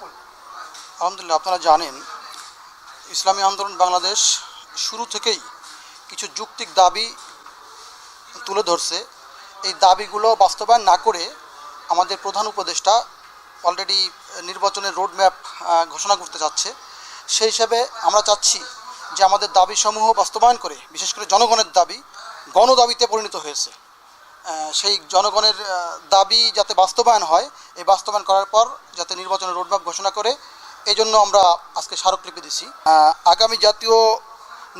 করলেন আলহামদুলিল্লাহ, আপনারা জানেন, ইসলামী আন্দোলন বাংলাদেশ শুরু থেকেই কিছু যুক্তিক দাবি তুলে ধরছে। এই দাবিগুলো বাস্তবায়ন না করে আমাদের প্রধান উপদেষ্টা অলরেডি নির্বাচনের রোডম্যাপ ঘোষণা করতে যাচ্ছে সেই হিসাবে আমরা চাচ্ছি যে আমাদের দাবিসমূহ বাস্তবায়ন করে, বিশেষ করে জনগণের দাবি, গণদাবিতে পরিণত হয়েছে। সেই জনগণের দাবি যাতে বাস্তবায়ন হয়, এই বাস্তবায়ন করার পর যাতে নির্বাচনের রোডম্যাপ ঘোষণা করে এই জন্য আমরা আজকে স্মারকলিপি দিছি। আগামী জাতীয়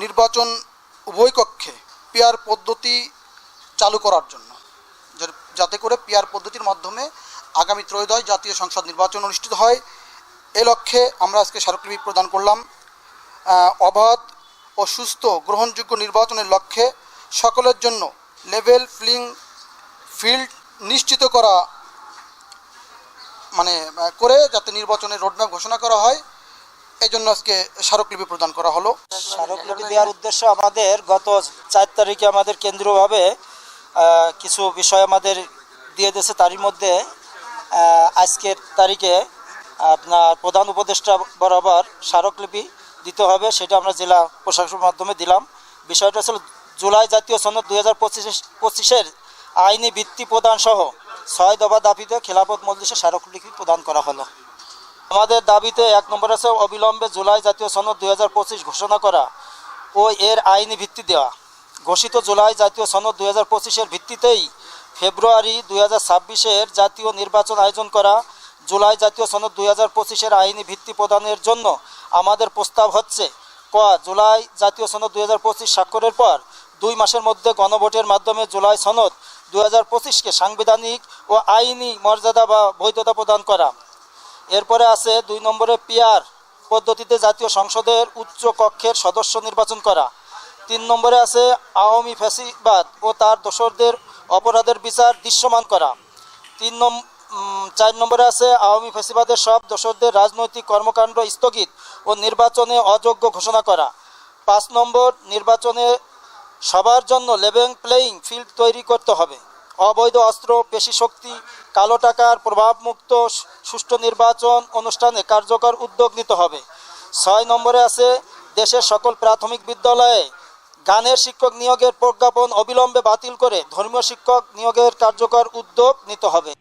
নির্বাচন উভয় কক্ষে পিয়ার পদ্ধতি চালু করার জন্য যাতে করে পিয়ার পদ্ধতির মাধ্যমে আগামী ত্রয়োদশ জাতীয় সংসদ নির্বাচন অনুষ্ঠিত হয়। এ লক্ষ্যে আমরা আজকে স্মারকলিপি প্রদান করলাম। অবাধ ও সুস্থ গ্রহণযোগ্য নির্বাচনের লক্ষ্যে সকলের জন্য লেভেল প্লিং ফিল্ড নিশ্চিত করা মানে করে যাতে নির্বাচনের রোডম্যাপ ঘোষণা করা হয় এই জন্য আজকে স্মারকলিপি প্রদান করা হলো। স্মারকলিপি দেওয়ার উদ্দেশ্য আমাদের গত চার তারিখে আমাদের কেন্দ্রীয়ভাবে কিছু বিষয় আমাদের দিয়ে দিয়েছে, তারই মধ্যে আজকের তারিখে আপনার প্রধান উপদেষ্টা বরাবর স্মারকলিপি দিতে হবে, সেটা আমরা জেলা প্রশাসনের মাধ্যমে দিলাম। বিষয়টা হচ্ছে জুলাই জাতীয় সনদ দুই হাজার পঁচিশ, পঁচিশের আইনি ভিত্তি প্রদান সহ ছয় দফা দাবিতে খেলাফত মজলিসে স্মারকলিপি প্রদান করা হলো। আমাদের দাবিতে এক নম্বর আছে অবিলম্বে জুলাই জাতীয় সনদ দুই হাজার পঁচিশ ঘোষণা করা ও এর আইনি ভিত্তি দেওয়া। ঘোষিত জুলাই জাতীয় সনদ দুই হাজার পঁচিশের ভিত্তিতেই ফেব্রুয়ারি দুই হাজার ছাব্বিশের জাতীয় নির্বাচন আয়োজন করা জুলাই জাতীয় সনদ দুই হাজার পঁচিশের আইনি ভিত্তি প্রদানের জন্য আমাদের প্রস্তাব হচ্ছে। ক, জুলাই জাতীয় সনদ দুই হাজার পঁচিশ স্বাক্ষরের পর দুই মাসের মধ্যে গণভোটের মাধ্যমে জুলাই সনদ দুই হাজার পঁচিশকে সাংবিধানিক ও আইনি মর্যাদা বা বৈধতা প্রদান করা। এরপরে আছে দুই নম্বরে পিয়ার পদ্ধতিতে জাতীয় সংসদের উচ্চ কক্ষের সদস্য নির্বাচন করা। তিন নম্বরে আছে আওয়ামী ফ্যাসিবাদ ও তার দোসরদের অপরাধের বিচার দৃশ্যমান করা। তিন নম চার নম্বরে আছে আওয়ামী ফ্যাসিবাদের সব দোসরদের রাজনৈতিক কর্মকাণ্ড স্থগিত ও নির্বাচনে অযোগ্য ঘোষণা করা। পাঁচ নম্বর নির্বাচনে সবার জন্য লেভেল প্লেয়িং ফিল্ড তৈরি করতে হবে। অবৈধ অস্ত্র, পেশি শক্তি, কালো টাকার প্রভাবমুক্ত সুষ্ঠু নির্বাচন অনুষ্ঠানে কার্যকর উদ্যোগ নিতে হবে। ছয় নম্বরে আছে দেশের সকল প্রাথমিক বিদ্যালয়ে গানের শিক্ষক নিয়োগের প্রজ্ঞাপন অবিলম্বে বাতিল করে ধর্মীয় শিক্ষক নিয়োগের কার্যকর উদ্যোগ নিতে হবে।